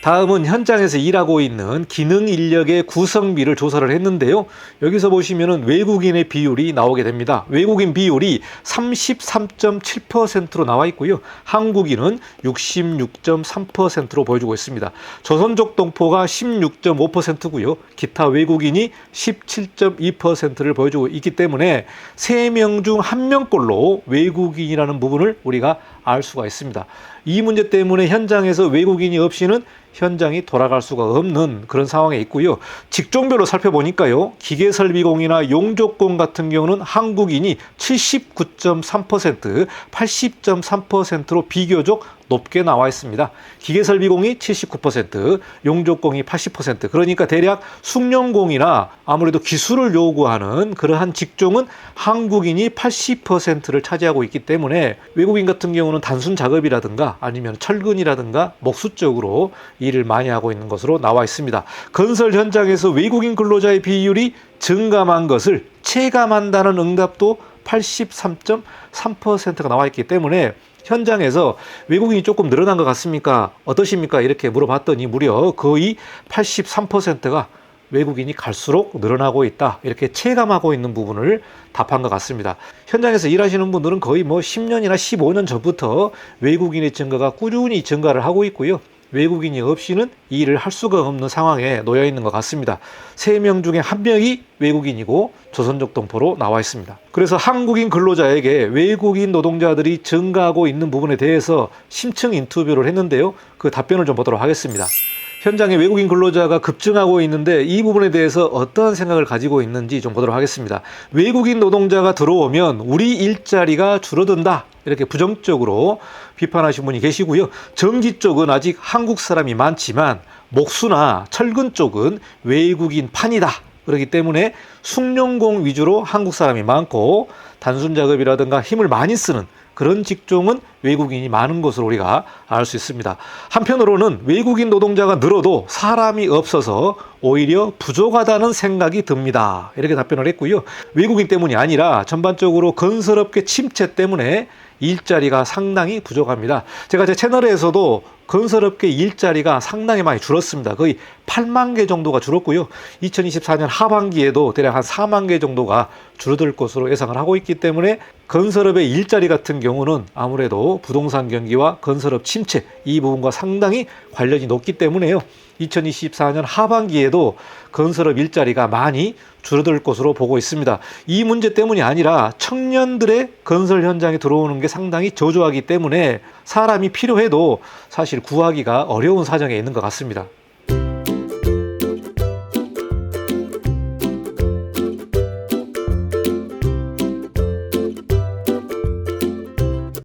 다음은 현장에서 일하고 있는 기능 인력의 구성비를 조사를 했는데요. 여기서 보시면은 외국인의 비율이 나오게 됩니다. 외국인 비율이 33.7%로 나와 있고요. 한국인은 66.3%로 보여주고 있습니다. 조선족 동포가 16.5%고요. 기타 외국인이 17.2%를 보여주고 있기 때문에 3명 중 1명꼴로 외국인이라는 부분을 우리가 알 수가 있습니다. 이 문제 때문에 현장에서 외국인이 없이는 현장이 돌아갈 수가 없는 그런 상황에 있고요. 직종별로 살펴보니까요. 기계설비공이나 용접공 같은 경우는 한국인이 79.3%, 80.3%로 비교적 높게 나와 있습니다. 기계설비공이 79%, 용접공이 80%. 그러니까 대략 숙련공이나 아무래도 기술을 요구하는 그러한 직종은 한국인이 80%를 차지하고 있기 때문에 외국인 같은 경우는 단순 작업이라든가 아니면 철근이라든가 목수 쪽으로 일을 많이 하고 있는 것으로 나와 있습니다. 건설 현장에서 외국인 근로자의 비율이 증감한 것을 체감한다는 응답도 83.3%가 나와 있기 때문에 현장에서 외국인이 조금 늘어난 것 같습니까? 어떠십니까? 이렇게 물어봤더니 무려 거의 83%가 외국인이 갈수록 늘어나고 있다. 이렇게 체감하고 있는 부분을 답한 것 같습니다. 현장에서 일하시는 분들은 거의 뭐 10년이나 15년 전부터 외국인의 증가가 꾸준히 증가를 하고 있고요. 외국인이 없이는 이 일을 할 수가 없는 상황에 놓여 있는 것 같습니다. 세 명 중에 한 명이 외국인이고 조선족 동포로 나와 있습니다. 그래서 한국인 근로자에게 외국인 노동자들이 증가하고 있는 부분에 대해서 심층 인터뷰를 했는데요. 그 답변을 좀 보도록 하겠습니다. 현장에 외국인 근로자가 급증하고 있는데 이 부분에 대해서 어떠한 생각을 가지고 있는지 좀 보도록 하겠습니다. 외국인 노동자가 들어오면 우리 일자리가 줄어든다. 이렇게 부정적으로 비판하신 분이 계시고요. 전기 쪽은 아직 한국 사람이 많지만 목수나 철근 쪽은 외국인 판이다. 그렇기 때문에 숙련공 위주로 한국 사람이 많고 단순 작업이라든가 힘을 많이 쓰는 그런 직종은 외국인이 많은 것으로 우리가 알 수 있습니다. 한편으로는 외국인 노동자가 늘어도 사람이 없어서 오히려 부족하다는 생각이 듭니다. 이렇게 답변을 했고요. 외국인 때문이 아니라 전반적으로 건설업계 침체 때문에 일자리가 상당히 부족합니다. 제가 제 채널에서도 건설업계 일자리가 상당히 많이 줄었습니다. 거의 8만 개 정도가 줄었고요. 2024년 하반기에도 대략 한 4만 개 정도가 줄어들 것으로 예상을 하고 있기 때문에 건설업의 일자리 같은 경우는 아무래도 부동산 경기와 건설업 침체 이 부분과 상당히 관련이 높기 때문에요. 2024년 하반기에도 건설업 일자리가 많이 줄어들 것으로 보고 있습니다. 이 문제 때문이 아니라 청년들의 건설 현장에 들어오는 게 상당히 저조하기 때문에 사람이 필요해도 사실 구하기가 어려운 사정에 있는 것 같습니다.